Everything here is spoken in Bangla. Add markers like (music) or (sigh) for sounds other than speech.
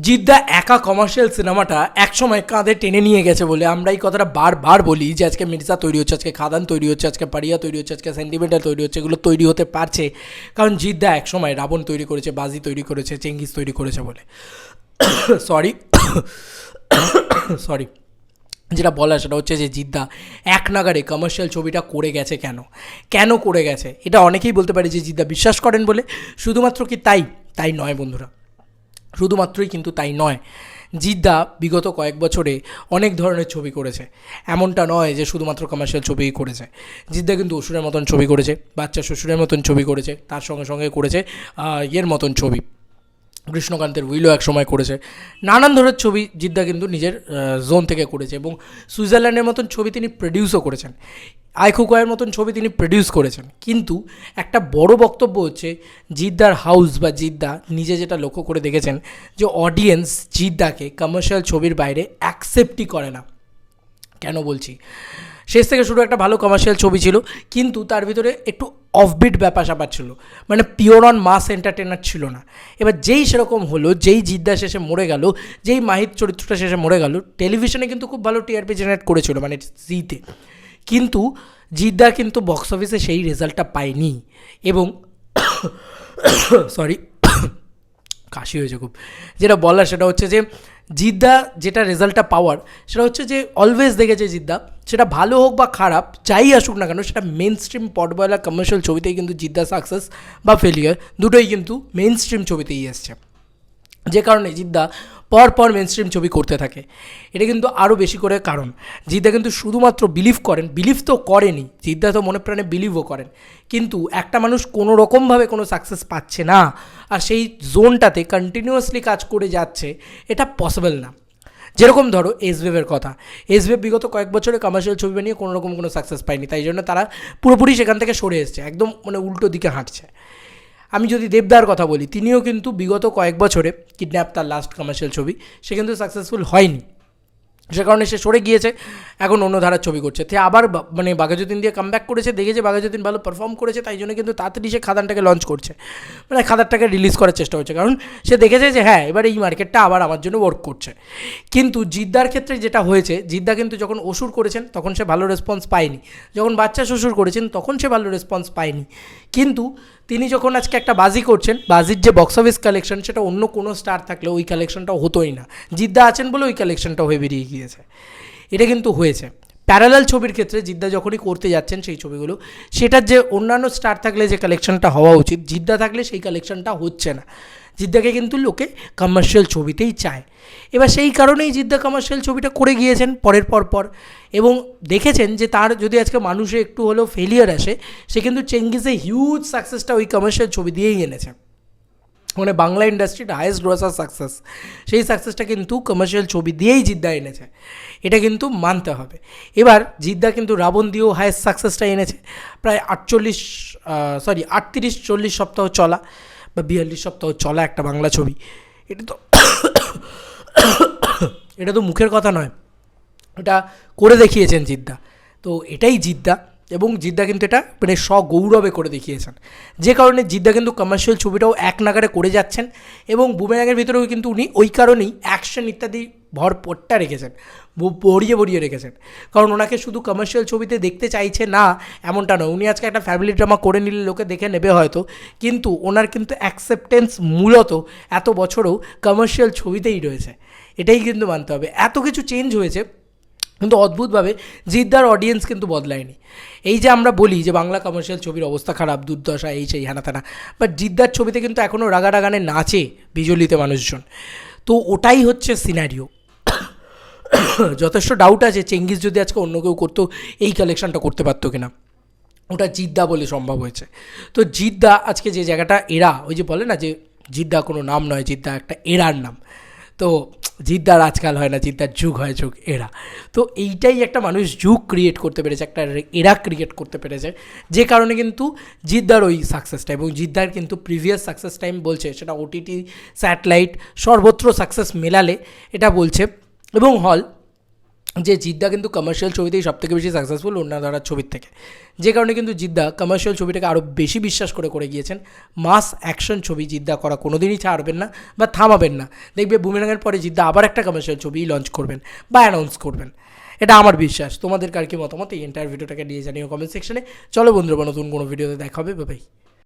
জিদ্দা একা কমার্শিয়াল সিনেমাটা একসময় কাঁধে টেনে নিয়ে গেছে বলে আমরা এই কথাটা বারবার বলি যে আজকে মির্জা তৈরি হচ্ছে, আজকে খাদান তৈরি হচ্ছে, আজকে পারিয়া তৈরি হচ্ছে, আজকে সেন্টিমেন্টাল তৈরি হচ্ছে, এগুলো তৈরি হতে পারছে। কারণ জিদ্দা একসময় রাবণ তৈরি করেছে, বাজি তৈরি করেছে, চেঙ্গিস তৈরি করেছে বলে। (coughs) সরি সরি (coughs) যেটা বলা সেটা হচ্ছে যে জিদ্দা এক নাগারে কমার্শিয়াল ছবিটা করে গেছে কেন? কেন করে গেছে? এটা অনেকেই বলতে পারে যে জিদ্দা বিশ্বাস করেন বলে। শুধুমাত্র কি তাই? তাই নয় বন্ধুরা। শুধুমাত্রই কিন্তু তাই নয়, জিদ্দা বিগত কয়েক বছরে অনেক ধরনের ছবি করেছে। এমনটা নয় যে শুধুমাত্র কমার্শিয়াল ছবিই করেছে। জিদ্দা কিন্তু অসুরের মতন ছবি করেছে, বাচ্চা শ্বশুরের মতন ছবি করেছে, তার সঙ্গে সঙ্গে করেছে ইয়ের মতন ছবি। কৃষ্ণকান্তের উইলও এক সময় করেছে। নানান ধরনের ছবি জিদ্দা কিন্তু নিজের জোন থেকে করেছে এবং সুইজারল্যান্ডের মতন ছবি তিনি প্রডিউসও করেছেন। আইকুকয়ের মতন ছবি তিনি প্রডিউস করেছেন। কিন্তু একটা বড় বক্তব্য হচ্ছে জিদ্দার হাউস বা জিদ্দা নিজে যেটা লক্ষ্য করে দেখেছেন যে অডিয়েন্স জিদ্দাকে কমার্শিয়াল ছবির বাইরে অ্যাকসেপ্টই করে না। কেন বলছি? শেষ থেকে শুরু একটা ভালো কমার্শিয়াল ছবি ছিল, কিন্তু তার ভিতরে একটু অফবিট ব্যাপার স্যাপার ছিল। মানে পিওর অন মাস এন্টারটেনার ছিল না। এবার যেই সেরকম হলো, যেই জিদ্দা শেষে মরে গেল, যেই মাহিত চরিত্রটা শেষে মরে গেল টেলিভিশনে কিন্তু খুব ভালো টিআরপি জেনারেট করেছিল মানে জিতে কিন্তু জিদ্দা কিন্তু বক্স অফিসে সেই রেজাল্টটা পায়নি এবং (coughs) সরি (coughs) কাশি হয়েছে খুব। যেটা বলার সেটা হচ্ছে যে, জিদ্দা যেটা রেজাল্টটা পাওয়ার, সেটা হচ্ছে যে অলওয়েজ দেখেছে জিদ্দা, সেটা ভালো হোক বা খারাপ, যাই আসুক না কেন, সেটা মেন স্ট্রিম পটবয়লা কমার্শিয়াল ছবিতেই কিন্তু জিদ্দা সাকসেস বা ফেলিয়ার দুটোই কিন্তু মেন স্ট্রিম ছবিতেই এসছে। যে কারণে জিদ্দা পর পর মেন স্ট্রিম ছবি করতে থাকে। এটা কিন্তু আরও বেশি করে কারণ। জিদ্দা কিন্তু শুধুমাত্র বিলিভ করেন বিলিভ তো করেনি। জিদ্দা তো মনে প্রাণে বিলিভও করেন। কিন্তু একটা মানুষ কোনো রকমভাবে কোনো সাকসেস পাচ্ছে না, আর সেই জোনটাতে কন্টিনিউয়াসলি কাজ করে যাচ্ছে, এটা পসিবল না। যেরকম ধরো এসবেবের কথা। এসবেব বিগত কয়েক বছরে কমার্শিয়াল ছবি বানিয়ে কোনো রকম কোনো সাকসেস পায়নি। তাই জন্য তারা পুরোপুরি সেখান থেকে সরে এসছে। একদম মানে উল্টো দিকে হাঁটছে। আমি যদি দেবদার কথা বলি, তিনিও কিন্তু বিগত কয়েক বছরে কিডন্যাপ তার লাস্ট কমার্শিয়াল ছবি, সে কিন্তু সাকসেসফুল হয়নি। সে কারণে সে সরে গিয়েছে, এখন অন্য ধারার ছবি করছে। তে আবার মানে বাঘাযতীন দিয়ে কামব্যাক করেছে, দেখেছে বাঘাযতীন ভালো পারফর্ম করেছে, তাই জন্য কিন্তু তাড়াতাড়ি সে খাদানটাকে লঞ্চ করছে। মানে খাদারটাকে রিলিজ করার চেষ্টা হচ্ছে, কারণ সে দেখেছে যে হ্যাঁ এবার এই মার্কেটটা আবার আমার জন্য ওয়ার্ক করছে। কিন্তু জিদ্দার ক্ষেত্রে যেটা হয়েছে, জিদ্দা কিন্তু যখন অসুর করেছেন, তখন সে ভালো রেসপন্স পায়নি। যখন বাচ্চা শ্বশুর করেছেন, তখন সে ভালো রেসপন্স পায়নি। কিন্তু তিনি যখন আজকে একটা বাজি করছেন, বাজির যে বক্স অফিস কালেকশন সেটা অন্য কোনো স্টার থাকলে ওই কালেকশনটাও হতোই না। জিদ্দা আছেন বলে ওই কালেকশনটা হয়ে বেরিয়ে গিয়েছে এটা কিন্তু হয়েছে। প্যারালাল ছবির ক্ষেত্রে জিদ্দা যখনই করতে যাচ্ছেন সেই ছবিগুলো, সেটার যে অন্যান্য স্টার থাকলে যে কালেকশনটা হওয়া উচিত, জিদ্দা থাকলে সেই কালেকশনটা হচ্ছে না। জিদ্দাকে কিন্তু লোকে কমার্শিয়াল ছবিতেই চায়। এবার সেই কারণেই জিদ্দা কমার্শিয়াল ছবিটা করে গিয়েছেন পরের পর পর। এবং দেখেছেন যে তার যদি আজকে মানুষে একটু হলেও ফেলিয়ার আসে, সে কিন্তু চেঙ্গিসে হিউজ সাকসেসটা ওই কমার্শিয়াল ছবি দিয়েই এনেছে। মানে বাংলা ইন্ডাস্ট্রির হায়েস্ট গ্রসার সাকসেস সেই সাকসেসটা কিন্তু কমার্শিয়াল ছবি দিয়েই জিদ্দা এনেছে। এটা কিন্তু মানতে হবে। এবার জিদ্দা কিন্তু রাবণ দিয়েও হায়েস্ট সাকসেসটা এনেছে। প্রায় আটচল্লিশ সরি আটত্রিশ, চল্লিশ সপ্তাহ চলা বা বিয়াল্লিশ সপ্তাহ চলা একটা বাংলা ছবি। এটা তো (coughs) এটা তো মুখের কথা নয়। এটা করে দেখিয়েছেন জিদ্দা। তো এটাই জিদ্দা। এবং জিদ্দা কিন্তু এটা মানে সগৌরবে করে দেখিয়েছেন। যে কারণে জিদ্দা কিন্তু কমার্শিয়াল ছবিটাও এক নাগারে করে যাচ্ছেন এবং বুমেরাঙের ভিতরেও কিন্তু উনি ওই কারণেই অ্যাকশন ইত্যাদি ভরপট্টা রেখেছেন, ব- ভরিয়ে ভরিয়ে রেখেছেন। কারণ ওনাকে শুধু কমার্শিয়াল ছবিতে দেখতে চাইছে না, এমনটা নয়। উনি আজকে একটা ফ্যামিলি ড্রামা করে নিলে লোকে দেখে নেবে হয়তো, কিন্তু ওনার কিন্তু অ্যাকসেপ্টেন্স মূলত এত বছরও কমার্শিয়াল ছবিতেই রয়েছে। এটাই কিন্তু মানতে হবে। এত কিছু চেঞ্জ হয়েছে কিন্তু অদ্ভুতভাবে জিদ্দার অডিয়েন্স কিন্তু বদলায়নি। এই যে আমরা বলি যে বাংলা কমার্শিয়াল ছবির অবস্থা খারাপ, দুর্দশা, এই সেই হ্যানা ত্যানা বাট জিদ্দার ছবিতে কিন্তু এখনও রাগারাগানে নাচে বিজলিতে মানুষজন। তো ওটাই হচ্ছে সিনারিও যথেষ্ট ডাউট আছে, চেঙ্গিস যদি আজকে অন্য কেউ করতো, এই কালেকশনটা করতে পারতো কিনা। ওটা জিদ্দা বলে সম্ভব হয়েছে। তো জিদ্দা আজকে যে জায়গাটা এরা, ওই যে বলে না যে জিদ্দা কোনো নাম নয়, জিদ্দা একটা এরার নাম। তো জিদ্দার আজকাল হয় না, জিদ্দার যুগ হয়, যুগ এরা। তো এইটাই একটা মানুষ যুগ ক্রিয়েট করতে পেরেছে, একটা এরা ক্রিয়েট করতে পেরেছে, যে কারণে কিন্তু জিদ্দার ওই সাকসেস টাইম এবং জিদ্দার কিন্তু প্রিভিয়াস সাকসেস টাইম বলছে, সেটা ওটিটি স্যাটেলাইট সর্বত্র সাকসেস মেলালে এটা বলছে। এবং হল যে জিদ্দা কিন্তু কমার্শিয়াল ছবিতেই সব থেকে বেশি সাকসেসফুল অন্য ধারার ছবির থেকে। যে কারণে কিন্তু জিদ্দা কমার্শিয়াল ছবিটাকে আরও বেশি বিশ্বাস করে করে গিয়েছেন। মাস অ্যাকশন ছবি জিদ্দা করা কোনো দিনই ছাড়বেন না বা থামাবেন না। দেখবে বুমেরাঙের পরে জিদ্দা আবার একটা কমার্শিয়াল ছবি লঞ্চ করবেন বা অ্যানাউন্স করবেন। এটা আমার বিশ্বাস। তোমাদের কার কি মতামত? এই এন্টার ভিডিওটাকে নিয়ে জানিও কমেন্ট সেকশনে চলো বন্ধুরা, নতুন কোনো ভিডিওতে দেখা হবে। বাই